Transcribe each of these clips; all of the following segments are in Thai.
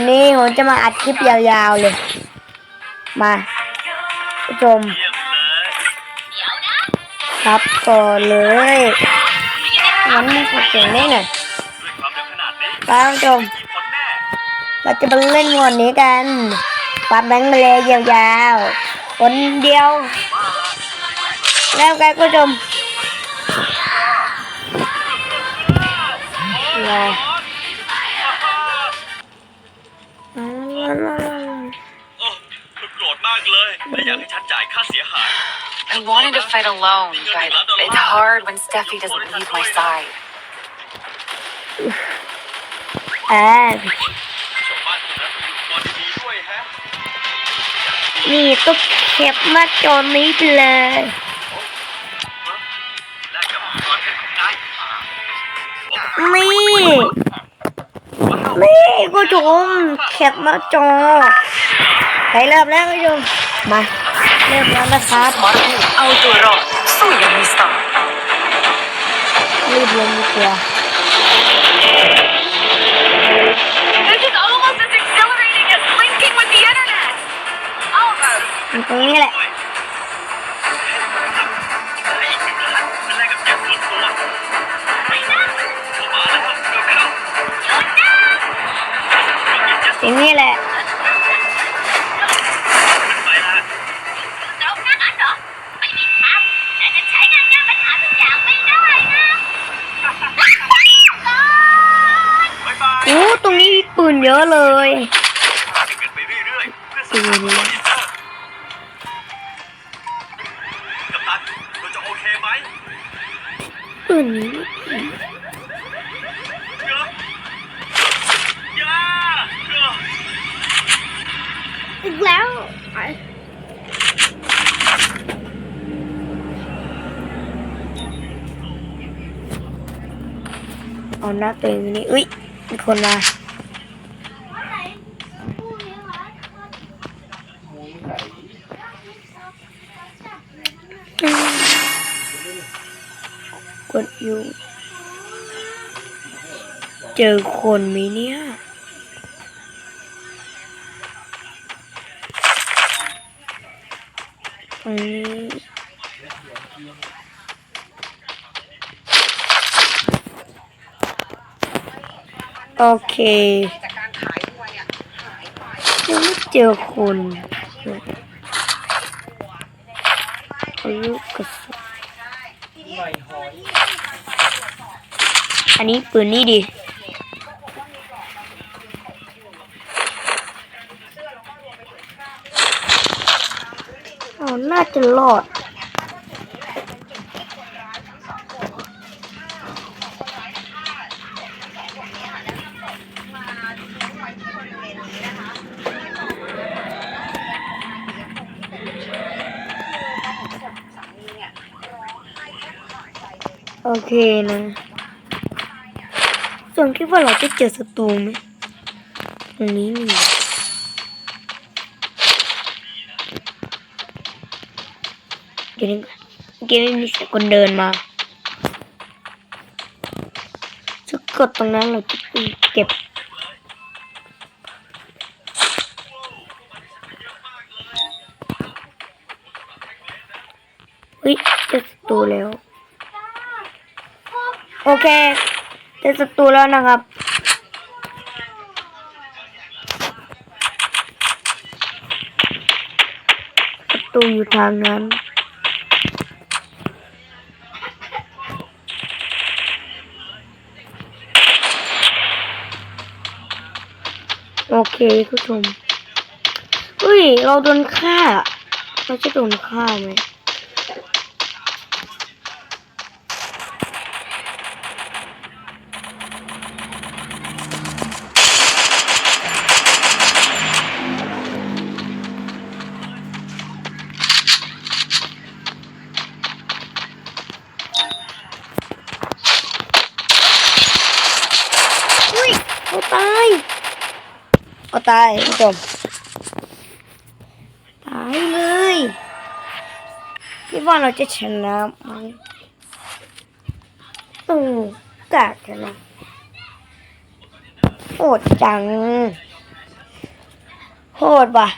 วันนี้ผมจะมาอัดคลิปยาวๆเลย มาผู้ชมครับก่อนเลยงั้นขอเสียงได้หน่อยด้วยครับผู้ชมเราจะมาเล่นงวนนี้กันปาแบงค์มาเลยยาวๆคนเดียวแล้วกันผู้ชมรอ และอยากให้ฉันจ่ายค่าเสียหาย I wanted to fight alone, but it's hard when Steffi doesn't leave my side. อ่าชาวบ้านคนนั้นอยู่ตัวดีๆด้วยแฮะนี่ตุ๊กเข็บมาโจนนี้ไปเลย แลกกับตอนเพชรของนายนี่ นี่ผู้ชมเข็บมาจอไปเริ่มแล้วผู้ชม มาเริ่มแล้วนะครับ Autoro, soy amistad. รีบลงดีกว่า This is almost as exhilarating as linking with the internet. Almost. มันตรงนี้แหละให้อีกหนึ่งล้านเป็นแลกกับเจ็บส่วนตัวเข้ามาแล้วเร็วเข้าตรงนี้แหละ ไปละ ตรงนั้นเหรอไม่มีทางแต่จะใช้งานยากปัญหาทุกอย่างไม่ได้นะ บายบาย โอ้ต รงนี้มีปืนเยอะเลยกันไปเรื่อยๆเพื่อซื้อตัวอินเตอร์กัปตันเราจะโอเคไหมปืนนี้เยอะยาเยอะอีกแล้วเอาหน้าตัวเองนี่อุ้ยมีคนมา เจอคนไหมเนี่ยโอเคยังไม่เจอคนอาลูกกระสุนอันนี้ปืนนี่ดิ โอเคนะ ส่วนคิดว่าเราจะเจอศัตรูไหมตรงนี้มีเดี๋ยวนี้เกมมีเสียงคนเดินมาสะกดตรงนั้นเราจะไปเก็บเฮ้ยเจอศัตรูแล้ว อเคเจอศัตรูแล้วนะครับ ศัตรูอยู่ทางนั้นโอเคคุณผู้ชมเฮ้ย เราโดนฆ่า เราจะโดนฆ่าไหม ชมตายเลยคิดว่าเราจะชนะไหมอือกากชนะโอดจังโหดว่ะ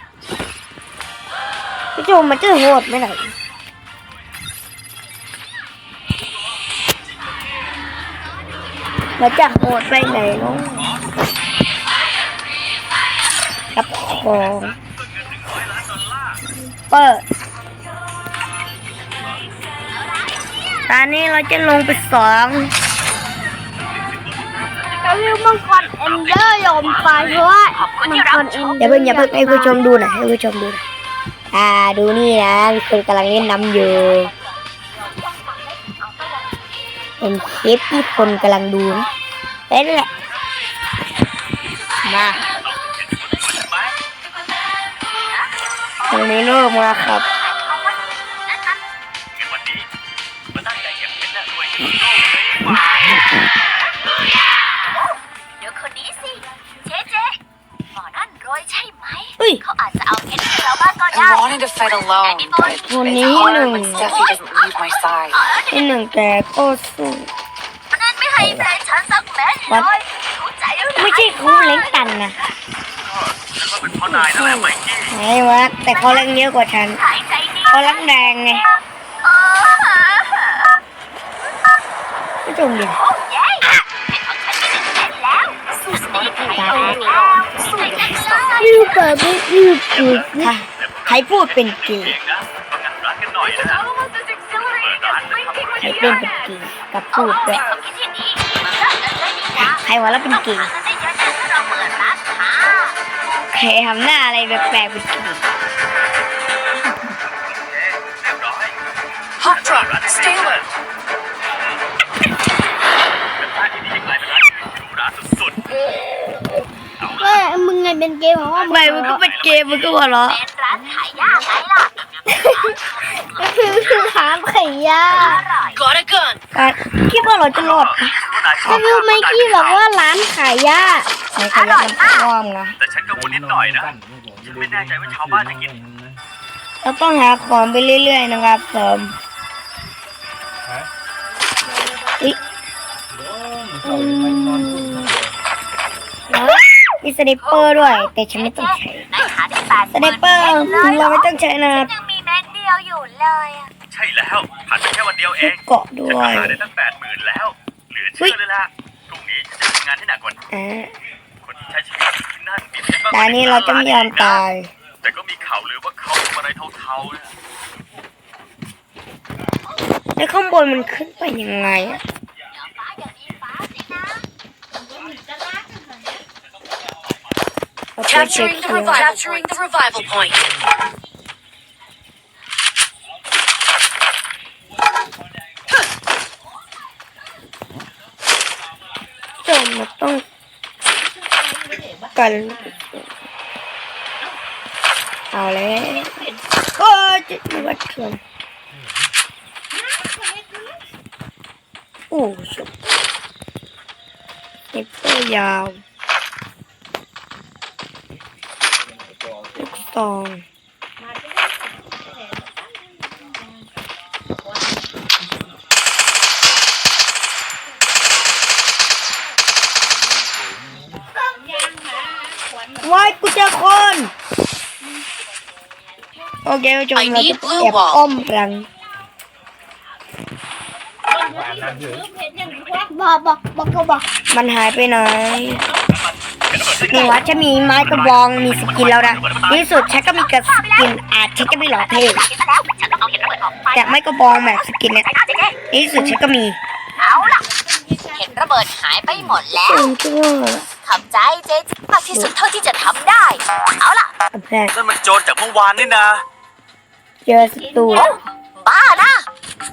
พี่จูมันจะโหดไหมไหนมันจะโหดไปไหนเนาะ รับของเปิดตอนนี้เราจะลงไปสองเราเรียกมังกรเอนเดอร์ยอมไปเพราะว่ามังกรเอนเดอร์อย่าเพิ่งอย่าเพิ่งให้ผู้ชมดูหน่อยให้ผู้ชมดูหน่อยอ่าดูนี่นะมีคนกำลังเล่นน้ำอยู่เป็นคลิปที่คนกำลังดูนะเป็นแหละมา ตรงนี้ลูกมาครับงั้นวันนี้มาตั้งใจเก็บเพชรและรวยที่โลกเลยดีกว่าเดี๋ยวคนนี้สิ เจ๊เจหมอนั่นรวยใช่ไหม เฮ้ย เขาอาจจะเอาเพชรให้เราบ้างก็ I ได้ wanted to fight alone, but it's Bonito. harder when Steffi doesn't leave my side. ที่หนึ่งแต่ก็สู้ นั่นไม่ให้แฟนฉันสักแม้เลยรู้ใจแล้วนะไม่ใช่คู่เล้งกันนะแล้วก็เป็นเพราะนายนั่นแหละ ไมกี้ไงวะแต่เขาเล้งเยอะกว่าฉันหายใจดีเขาเล้งแดงไงเออผู้ชมดิโอ้เย้เพชรของฉันมีหนึ่งเม็ดแล้วสู้สเนคไข่แล้วสู้จังเลยยูเปิดไม่ยูกูค่ะใครพูดเป็นเกย์เองนะประกันร้านกันหน่อยนะ Almost as exhilarating as blinking ใคร with the เป็นเป็น internet. เกย์กับพูดด้วยความคิดที่ดีเลิกกันเลยดีกว่าใครว่าแล้วเป็นเกย์ ครทำหน้าอะไรแปลกๆเป็นเกย์เรียบร้อย Hot drop, Stealer. เป็นท่าที่ดีกลายเป็นร้านหรูหราสุดว่ามึงไงเป็นเกย์เพราะว่าไม่มึงก็เป็นเกย์มึงก็หัวเราะเป็นร้านขายยาไงล่ะก็คือถามไข่ยาอร่อย Got a gun. คิดว่าเราจะรอดๆก็รู้ไหมกี้บอกว่าร้านขายยาขายขายยามันพร้อมนะแต่ฉั นกังวลนิดหน่อยนะฉันไม่แน่ใจว่าชาวบ้านจะกินเราต้องหาของไปเรื่อยๆนะครับเสริมอุ๊ยอืมมีสไนเปอร์ด้วย แต่ฉันไม่ต้องใช้นายหาได้แปดสไนเปอร์เราไม่ต้องใช้นะครับยังมีแม็กเดียวอยู่เลยอะใช่แล้วผ่านไปแค่วันเดียวเอชุดงเกาะด้ฉันวก็ยหาได้ตั้งแปดหมื่นแล้ว เหลือเชื่อเลยล่ะพรุ่งนี้ฉันจะทำงานให้หนักกว่าอ่าคน แต่ว่าอันนี้เราจะไม่ยอมตาย แต่ก็มีข่าวลือว่าเขาทำอะไรเทาๆนะแล้วข้างบนมันขึ้นไปยังไงอะฟ้าอย่างนี้ฟ้าสินะเราไปเช็ค Capturing the คิว revival. Capturing the revival point. จมมันต้อง กัน เอาแล้วก็จะมีวัดเถื่อนโอ้สุดเน็ตเปอร์ยาวลูกซอง ยกูเจอคน โอเคผู้ชม I เรา need จะ blue แอบ wall อ้อมรังบอกบอกบอกก็บอกมันหายไปไหนนี่วะฉันมีไม้กระบองมีสกินแล้วนะในที่สุดฉันก็มีกระสกินอาจฉันจะไม่หล่อเท่คิดซะแล้วฉันก็เอาเห็ดระเบิดออกไปแต่ไม้กระบองแบบสกินเนี่ยไปนะเจ๊ในที่สุดฉันก็มี เอาล่ะเห็ดระเบิดหายไปหมดแล้ว อืมก็ว่าทำใจเจ๊มากที่สุดเท่าที่จะทำได้ เอาล่ะแพ้นั่นมันโจรจากเมื่อวานนี่นะ เจอศัตรูบ้านะ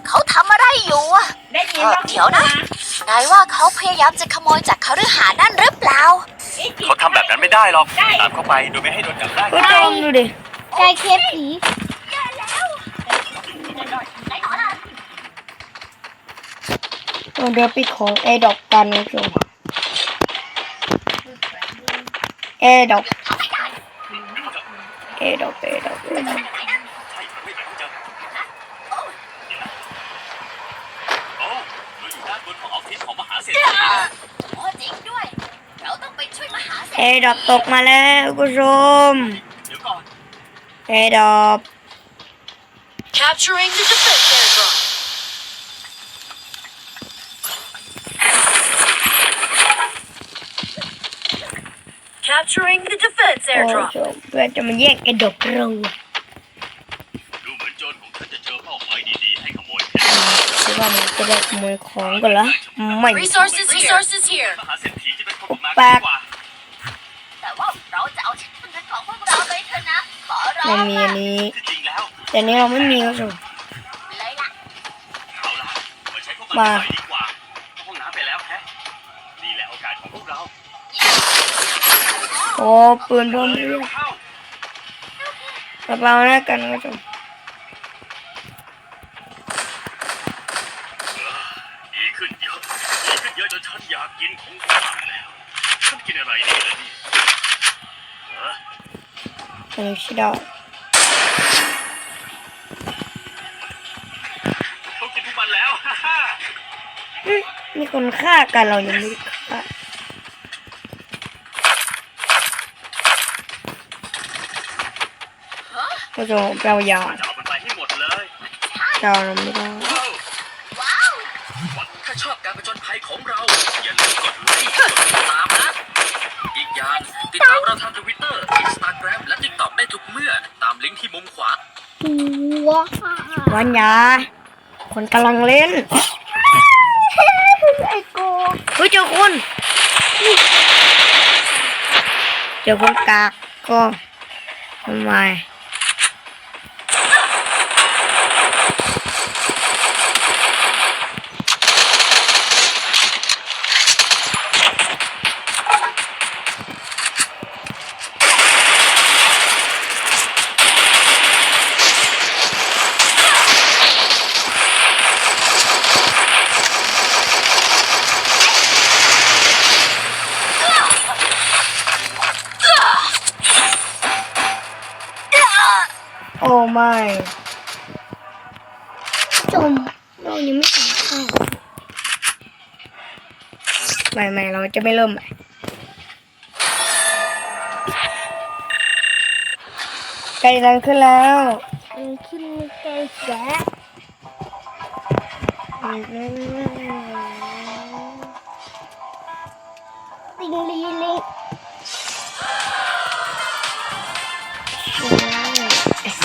เขาทำอะไรอยู่อะเดี๋ยวนะ นายว่าเขาพยายามจะขโมยจากคฤหาสน์นั่นหรือเปล่า เขาทำแบบนั้นไม่ได้หรอก ตามเข้าไปโดยไม่ให้โดนจับได้ผู้ชมดูดิใจเคฟผีเราเดี๋ยวปิดของเอดอกกันนะผู้ชม เอดอกเอดอกเอดอกเอดอกโอ้เอยู่ด้านบนของออฟฟิศของมหาเศรษฐีโอ้จริงด้วยเราต้อกตกมาแล้วคุณผู้ชมเอดอป Capturing the defense airdrop. Capturing the defense โอ้ airdrop. โหเพื่อจะมาแย่งแอร์ดรอปเราอะดูเหมือนโจรของฉันจะเจอเป้าหมายดีๆให้ขโมยคิดว่ามันจะได้ขโมยของกันเหรอไม่ Resources, resources here. มหาเศรษฐีจะเป็นคนมาดีกว่าแต่ว่าเราจะเอาชิ้นเงินของพวกเราไปเถอะนะ ขอร้อไม่งมีอันนี้ ที่จริงแล้วแต่อันนี้เราไม่มีครับผม เลยล่ะเอาล่ะมาใช้พวกมันหน่อยดี โอ้ปืนพร้อมเร็เรื่อวเข้ากระเป๋าหน้ากันครับผมดีขึ้นเยอะดีขึ้นเยอะจนฉันอยากกินของฝากแล้วฉันกินอะไรดีล่ะเนี่ยเอออันนี้ชิดาเขากินทุกวันแล้วฮ่าฮ่าอืมมีคนฆ่ากันเรายังไม่ได้ฆ่า ก็จะเรายาจะเอามันไปให้หมดเลยเราไม่ได้ว้าวถ้าชอบการผจญภัยของเรา อย่าลืมกดไลค์กดติดตามนะ อีกอย่างติดตามเราทางทวิตเตอร์อินสตาแกรมและติ๊กต็อกได้ทุกเมื่อ ตามลิงก์ที่มุมขวาวันยา คนกำลังเล่น ไอ้กูเฮ้ยเจอคนเจอคนกากก็ทำไม โอ้ไม่จมเรายังไม่ถึงข้าวไม่ไม่เราจะไม่เริ่มใหม่ใกล้ดังขึ้นแล้วขึ้นใกล้แสติงลีลิง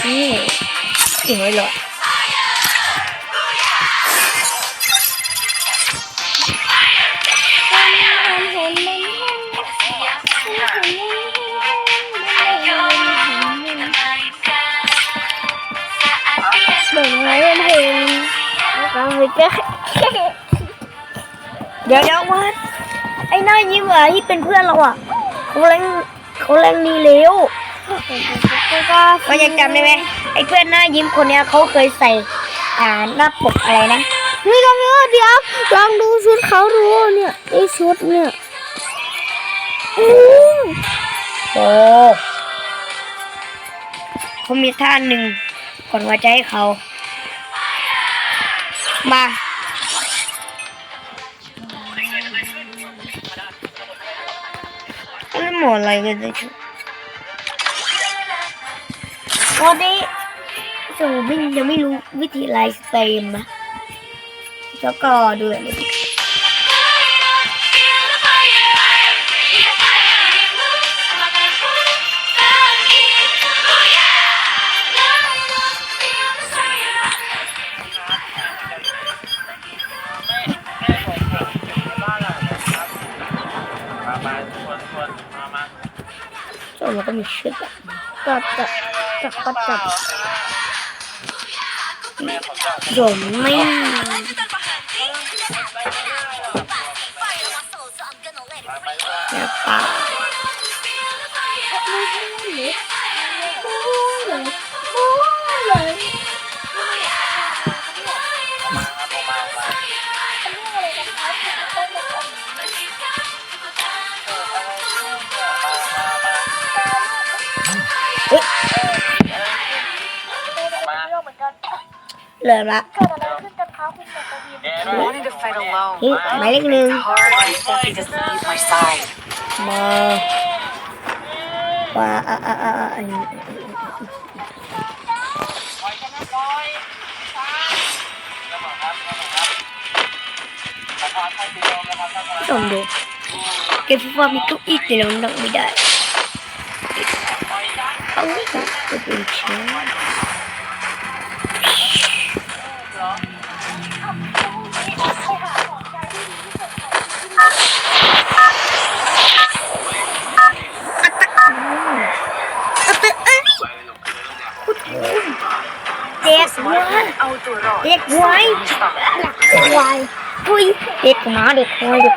ไอ้ซี่ถึงไว้หรอเบ่งไว้เป็นเพลงฟังไปแค่เดี๋ยวเดี๋ยววัดไอ้หน้ายิ้มอะที่เป็นเพื่อนเราอะเขาเล่นเขาเล่นมีเร็ว ก็ยังจำได้ไหมไอ้เพื่อนหน้ายิ้มคนเนี้ยเขาเคยใส่อ่าหน้าปกอะไรนะนี่ก็เยอะเดี๋ยวลองดูชุดเขาดูเนี่ยไอ้ชุดเนี่ยโอ้โหเขามีท่าหนึ่งก่อนว่าจะให้เขา มาไม่หมดอะไรกันเลยชุต อนนี้จูไม่ยังไม่รู้วิธีไลฟ์สตรีมนะแล้วก็ดูแบบนี้จนแล้วก็มีชุดแบบก็จะ จะก็จะจมไม่เนี่ยป่า เริ่มละ Wanting to fight alone. นี่หมายเลขหนึ่ง Hard when Steffi doesn't leave my side. มาว่าอ่าอ่าอ่าอ่าผู้ชมดูเก็บว่ามีเก้าอี้แต่เรานั่งไม่ได้เขาจะเป็นเชื้อ เด็กวัวเด็กวัวควายคุยเด็กหมาเด็กควายเด็ก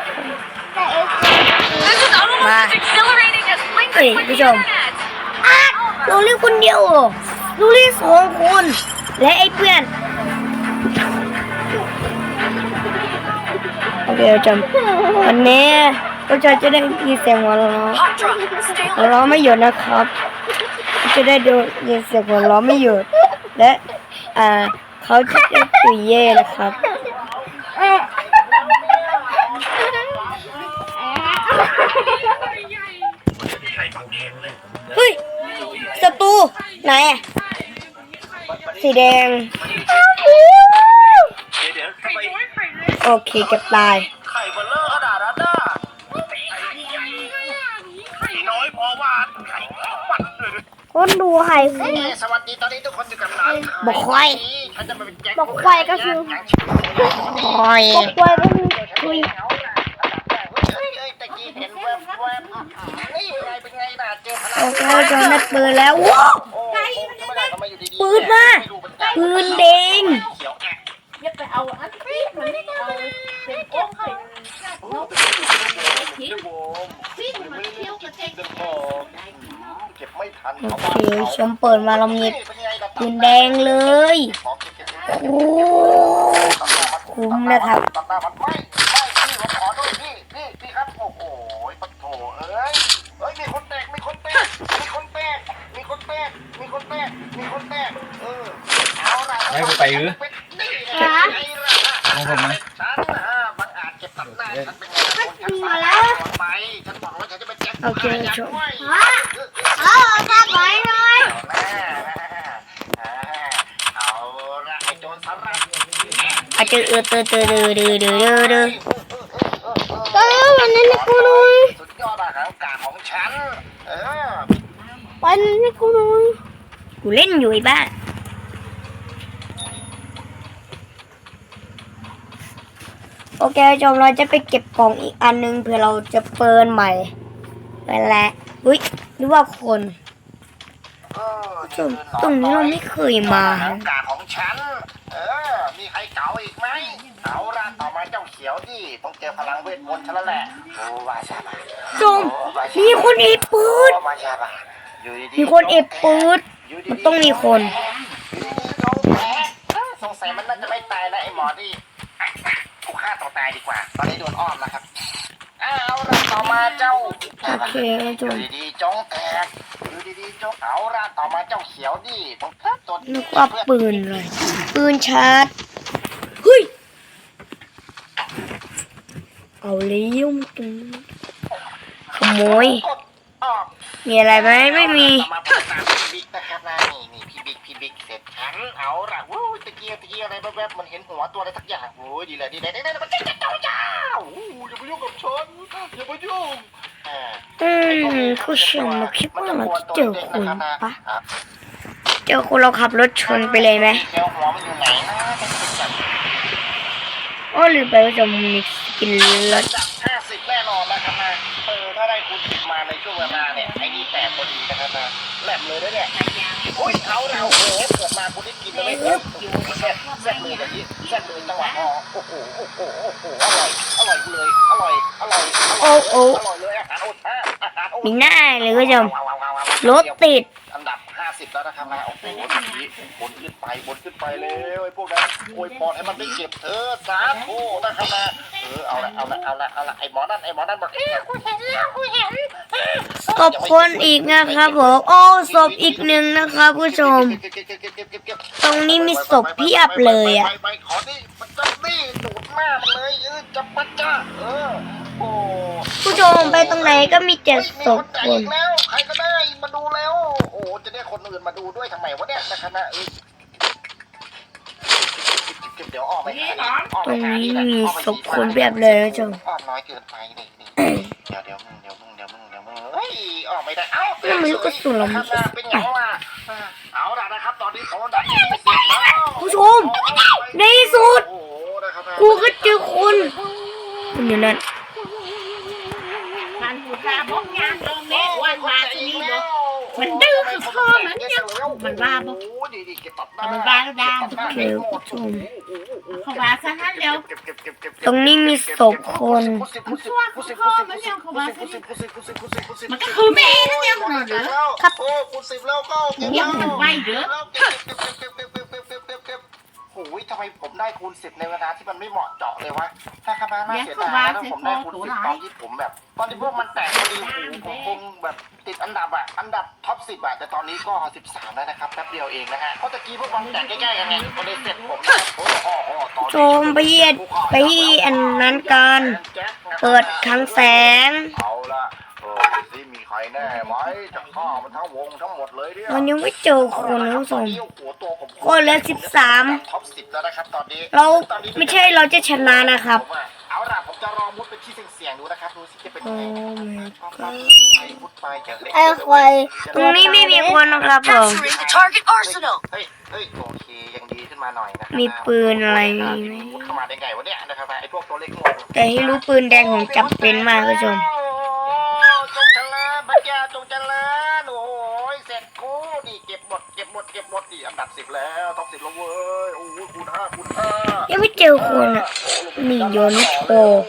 This is almost Wow. as exhilarating as Link Hey, with the Bijom. internet. เราเรียกคนเดียวเหรอเราเรียกสองคนและไอ้เพื่อนโอเคจำวันนี้เราจะจะได้ยินเสียงหัวเราะ Hot drop. Stay หัวเราะไม่หยุดนะครับ จะได้ดูยินเสียงหัวเราะไม่หยุดและ อ่าเขาจะได้ตุยเย่นะครับเฮ้ยศัตรูไหนอะสีแดง โอเคเก็บตายไข่เบลเลอร์ขนาดนั้นน่ะน้อยพอว่าไข่ปัดเลยคนดูไข่คือสวัสดีตอนนี้ ทุกคนอยู่กับร้านบอกควายฉันจะมาเป็นแจ็คบอกควายก็คือคอยบอกควายก็คือคุยตะกี้เห็นแวบแวบนี่ไงเป็นไงน่ะเจอพลัโอเคจอนัดปืนแล้วว้าวโอ้ทำไมทำไมอยู่ดีๆปืนมาปืนแดงเขียวแอะเก็บไม่ทันโอเคชมเปิดมาเรามี ปืนแดงเลยโอ้คุ้มนะครับไม่ไม่พี่ผมขอด้วยพี่พี่พี่ครับโอ้โหปะโถเอ้ยเอ้ยมีคนแตกมีคนแตกมีคนแตกมีคนแตกมีคนแตกมีคนแตกเออเอาล่ะให้กูไปหรือนี่ไงล่ะของผมนะฉันนะมันอาจเก็บตัดหน้าฉันเป็นไงล่ะคนฉันมาแล้วโอเคชม เอาข้าไปเลยเอาละไอ้โจรสลัด อาจจะเออเตอเตอเดอเดอเดอเดอเดอเออวันนี้กูหน่อยสุดยอดอาหารกาของฉัน เออวันนี้กูหน่อยกูเล่นอยู่ไอ้บ้าโอเคจอมเราจะไปเก็บกล่องอีกอันนึงเพื่อเราจะเปิดใหม่ไปแล้วอุ้ยหรือว่าคนตรงนี้เราไม่เคยมาอารกาของฉันเออ มีใครเก๋าอีกไหมเอาละต่อมาเจ้าเขียวดิต้องเจอพลังเวทมนต์ฉันแล้วแหละโอ้วาชาบะจมมีคนเอฟปืนโอ้วาชาบะอยู่ดีๆมีคนเอฟปืนอยู่ดีๆมันต้องมีคนอยู่ดีๆน้องแพ้สงสัยมันน่าจะไม่ตายนะไอ้หมอนี่อะกูฆ่าตัวตายดีกว่า ตอนนี้โดนอ้อมแล้วครับเอาละต่อมาเจ้าโอเคจอยู่มดีๆจงแตกอยู่ดีๆจงเอาละต่อมาเจ้าเขียวดิต้องตัวนึกว่าปืนเลย ปืนชาร์จเฮ้ย เอาเลี้ยวมาตรงนี้ขโมย กดออก มีอะไรไหมไม่มีต่อมาพูดตามพี่บิ๊กนะครับนะนี่นี่พี่บิ๊กพี่บิ๊กเสร็จฉันเอาละวู้ยตะเกียบตะเกียบอะไรแวบๆมันเห็นหัวตัวอะไรสักอย่างโอ้ยดีเลยดีเลยดีเลยมันเจ๊เจ้าเจ้าโอ้ยอย่ามายุ่งกับฉันอย่ามายุ่งอ่าอืมผู้ชมเราคิดว่าเราจะเจอคนปะเจอคนเราขับรถชนไปเลยไหมเดี๋ยวหัวมันอยู่ไหนนะเป็นจุดจับโอ้หรือไปว่าจะมีสกินรถ แหลมเลยนะเนี่ยอุ้ยเอาเราโอ้โหเกิดมาคุณได้กินแล้วไม่เอ็แซ่บแซ่บเลยแบบนี้แซ่บเลยจังหวะอ๋อโอ้โหโอ้โหโอ้โหอร่อยอร่อยเลยอร่อยอร่อยโอ้โหอร่อยเลยอาหารโอชาอาหารโอมีหน้าเลยผู้ชมรถติดอันดับ 50แล้วนะครับนะโอ้โหทีนี้บนขึ้นไปบนขึ้นไปแล้วไอ้พวกนั้นโวยพรให้มันได้เก็บเธอสาธุนะครับนะเออเอาละเอาละเอาละเอาละไอ้หมอนั่นไอ้หมอนั่นบอกเอ้ยกูเห็นแล้วกูเห็นเออศพคนอีกนะครับผมโอ้ศพอีกหนึ่งนะครับผู้ชมเก็บเก็บเก็บเก็บเก็บเก็บเก็บตรงนี้มีศพเพียบเลยอะไปไปไปขอนี่มันจะนี่ดูดหน้ามันเลยเออจับปัจจ้าเออ โอ้ผู้ชมไปตรงไหนก็มีแต่เฮ้ยมีศคพนแตกคอีนกแล้วใครก็ได้มาดูดูแล้ว โอ้จะได้คนอื่นมาดูด้วยทำไมวะเนี่ยนะครับนะเอ้ยเดี๋ยวออกไปหาดิออกตไปรงหานี้ดิมีออกไปศพคนแบบเลยนะจ๊ะอ้อมน้อยเกินไปนี่นี่เดี๋ยวเดี๋ยวมึงเดี๋ยวมึงเดี๋ยวมึงเดี๋ยวมึงเฮ้ยออกไม่ได้เอ้าแล้วมันลูกกระสุนเราคมีรับนะเป็นไงวะเอาละนะครับตอนนี้เขาดันที่สิบแล้ว ผู้ชม ในที่สุดโอ้โหนะครับนะกูก็เจอคนคนอยู่นั่น มันหูกาบอกงานลองเล็กวันมาที่นี่บอกมันดื้อคือพ่อมันเนี่ยมันว่าบอกมันบ้าแล้วด่าทุกคนเลยเขาบ้าซะนั้นแล้วตรงนี้มีศพคนมันชั่วคือพ่อมันเนี่ยเขาบ้าซะนี่มันก็คือแม่นั่นเนี่ยเหรอครับเนี่ยมันไหวเด้อ โอ้ยทำไมผมได้คูณสิบในเวลาที่มันไม่เหมาะเจาะเลยวะถ้าคณะน่าเสียดายนะผมได้คูณสิบตอนที่ผมแบบ ตอนที่พวกมันแตกพอดีโอ้โหผมคงแบบติดอันดับอะอันดับท็อปสิบอะแต่ตอนนี้ก็สิบสามแล้วนะครับแป๊บเดียวเองนะฮะเพราะตะกี้พวกมันแตกใกล้ๆกันไงพอได้เสร็จผมนะโอ้โหตอนชมไปเยียดไปที่อันนั้นกัน เปิดคลังแสง เอาละ เออสิมีใครแน่ไหมจะฆ่ามันทั้งวงทั้งหมดเลยเนี่ยมันยังไม่เจอคนนะผู้ชมโอ้โหตัวผมคนละสิบสามท็อปสิบแล้วนะครับตอนนี้เราไม่ใช่เราจะชนะนะครับผมอะเอาล่ะผมจะรอมุดไปที่เสี่ยงๆดูนะครับดูสิจะเป็นโอ้ยังไง my ชอบ god ไปมุดไปอย่าเล่นไอ้ควายตรงนี้ไม่มีคนนะครับผม Capturing the target arsenal. เฮ้ยเฮ้ยโอเคยังดีขึ้นมาหน่อยนะครับมีปืนอะไรมีไหมมุดเข้ามาได้ไงวะเนี่ยนะครับไอ้พวกตัวเล็กงงแต่ให้รู้ปืนแดงผมจำเป็นมากผู้ชม ก็บหมดเก็บหมดนี่อันดับสิบแล้วท็อปสิบแล้วเว้ยโอ้ยคูณห้าคูณห้ายังไม่เจอคนอะนี่โยนโชว์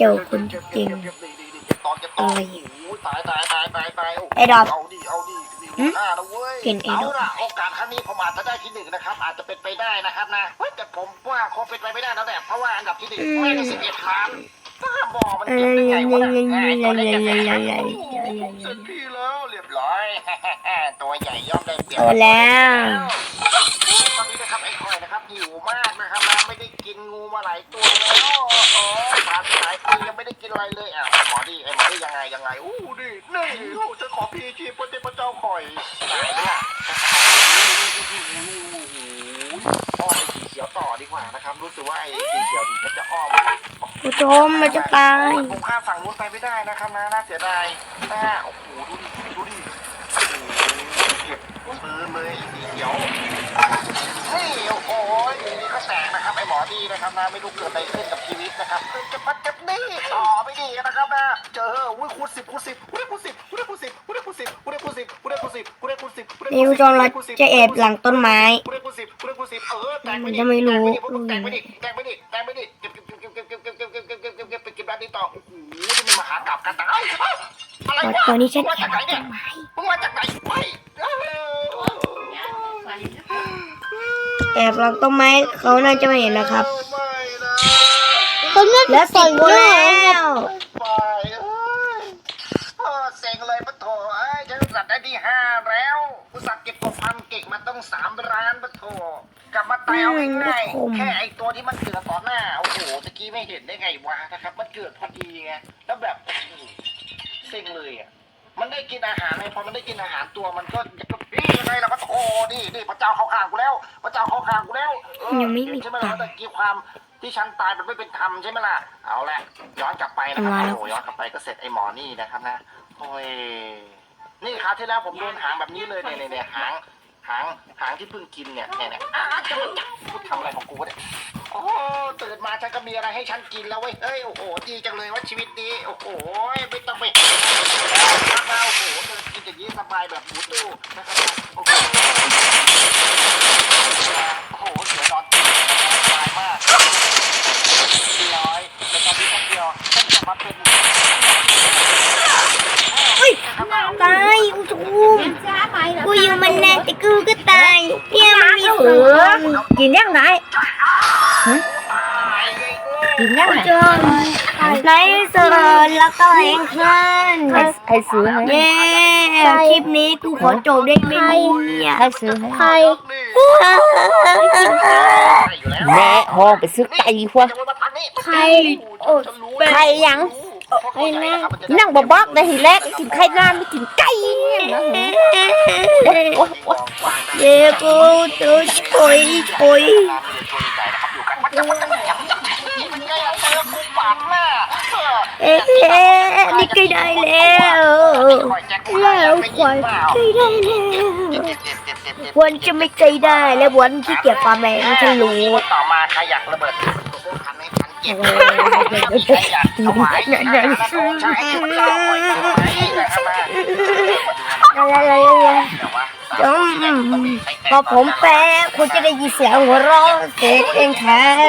เจอคนจริงตอนจะตายตายตายตายตายตายไอ้ดอกเอาดิเอาดิห้านะเว้ยเป็นไอ้ดอกเอาล่ะโอกาสครั้งนี้ผมอาจจะได้ที่หนึ่งนะครับ อาจจะเป็นไปได้นะครับนะเฮ้ยแต่ผมว่าคงเป็นไปไม่ได้แล้วแหละเพราะว่าอันดับที่หนึ่งไม่ได้สิบเอ็ดล้านบ้าบอมันเอเก็บอได้ไงวะเลยนะเลยเลยเลยเลยเลยเลย ตัวใหญ่ย่อมได้เปรียบโตแล้ว ตอนนี้นะครับไอ้คอยนะครับหิวมากนะครับนะไม่ได้กินงูมาหลายตัวแล้วโอ้ผ่านหลายปียังไม่ได้กินอะไรเลยอะหมอดีไอ้หมอดียังไงยังไงอู้ดินี่ลูกจะขอพีชีพระเจ้าเจ้าคอยตายแล้วอ้อมไอ้สีเขียวต่อดีกว่านะครับ รู้สึกว่าไอ้สีเขียวมันจะอ้อม ผู้ชมมันจะตายผมข้ามฝั่งนู้นไปไม่ได้นะครับนะน่าเสียดายนะฮะโอ้โหดูดิดูดิโอ้โหเก็บปืน เลยสีเขียวนี่โอ้โหนี่ก็แตกนะครับไอ้หมอดีนะครับนะไม่รู้เกิดอะไรขึ้นกับชีวิตนะครับจะพัดจะนี่ต่อไม่ดีนะครับนะเจออุ้ยคูณสิบคูณสิบคูณคูณสิบคูณคูณสิบคูณคูณสิบคูณคูณสิบคูณคูณสิบคูณคูณสิบนี่ผู้ชมเราจะแอบหลังต้นไม้คูณคูณสิบคูณคูณสิบเออแตกไปมันดิจะไม่รู้แตกไปดิแตกไปดิแตกไปดิเก็บเก็บเก็บเก็บเก็บเก็บเก็บเก็บเก็บเก็บเก็บเก็บเก็บด้านนี้ต่อโอ้โหนี่มันมหากราบกันตายอะไรวะตอนนี้ฉันแอบจากไหนต้เนี่ยนไม้ แอบหลังต้นไม้เขาน่าจะไม่เห็นนะครับไม่นะเขาน่าจะสิบคนแล้วไปเอ้ยเออเซ็งเลยปะโถเอ้ยฉันสัตว์ได้ที่ห้าแล้วอุตส่าห์เก็บกบพันเก่งมาต้องสามล้านปะโถกลับมาตายเอาง่ายๆแค่ไอตัวที่มันเกิดต่อหน้าโอ้โหตะกี้ไม่เห็นได้ไงวะนะครับ มันเกิดพอดีไงแล้วแบบโอ้โหเซ็งเลยอะมันได้กินอาหารไงพอมันได้กินอาหารตัวมันก็นี่ยังไงล่ะปะโถ นี่นี่พระเจ้าเข้าข้างกูแล้ว พระเจ้าเข้าข้างกูแล้วเออยังไม่มีใช่ไหมล่ะตังค์ตะกี้ความที่ฉันตายมันไม่เป็นธรรมใช่ไหมล่ะเอาละย้อนกลับไปนะครับมาแล้วโอ้โหย้อนกลับไปก็เสร็จไอ้หมอนี่นะครับนะโอ้ยนี่คราวที่แล้วผมโดนหางแบบนี้เลยเนี่ยเนี่ยเนี่ยหางหางหางที่เพิ่งกินเนี่ยเนี่ยเนี่ยอ้าจะมาจับพูดทำอะไรของกูวะเนี่ยโอ้ตื่นมาฉันก็มีอะไรให้ฉันกินแล้วเว้ยเอ้ยโอ้โหดีจังเลยว่าชีวิตนี้โอ้โหไม่ต้องไปครับนะโอ้โหเดินกิน อย่างนี้สบายแบบหมูตู้นะครับโอ้โหโอ้โหเสือนอนสบายมากเรียบร้อยแต่ตอนนี้แป๊บเดียวฉันจะมาเป็นเฮ้ยตายผู้ชมกูอยู่มันแน่แต่กูก็ตายเนี่ยมันมีเสือกินยังไง กินยังผู้ไงชมในเสือแล้วก็เองขึ้นใครซื้อให้เย้คลิปนี้กูขอจบได้ไหมเนี่ยใครซื้อให้ใครแม่ห้องไปซื้อไก่พวกใครโอ้ใครยังคพวกไอ้เข้าใจนั่งนะครับมันจะนั่งบบอกได้ทีแรกกินไข่น้ำไม่กินไก่เนี่ยนะโอ๊ยโอ๊ย เอ๊ะนี่กล้ได้แล้วแล้วขวัญกล้ได้แล้ววันจะไม่ใจได้และวันที่เกียจความแมงจะรู้ต่อมาใครอยากระเบิดเก็บพอผมแพ้คุณจะได้ยินเสียงหัวเราะเสียงเพลงไทย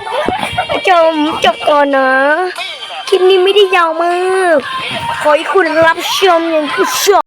ชมจบก่อนนะ คลิปนี้ไม่ได้ยาวมาก ขอให้คุณรับชมอย่างคุณชอบ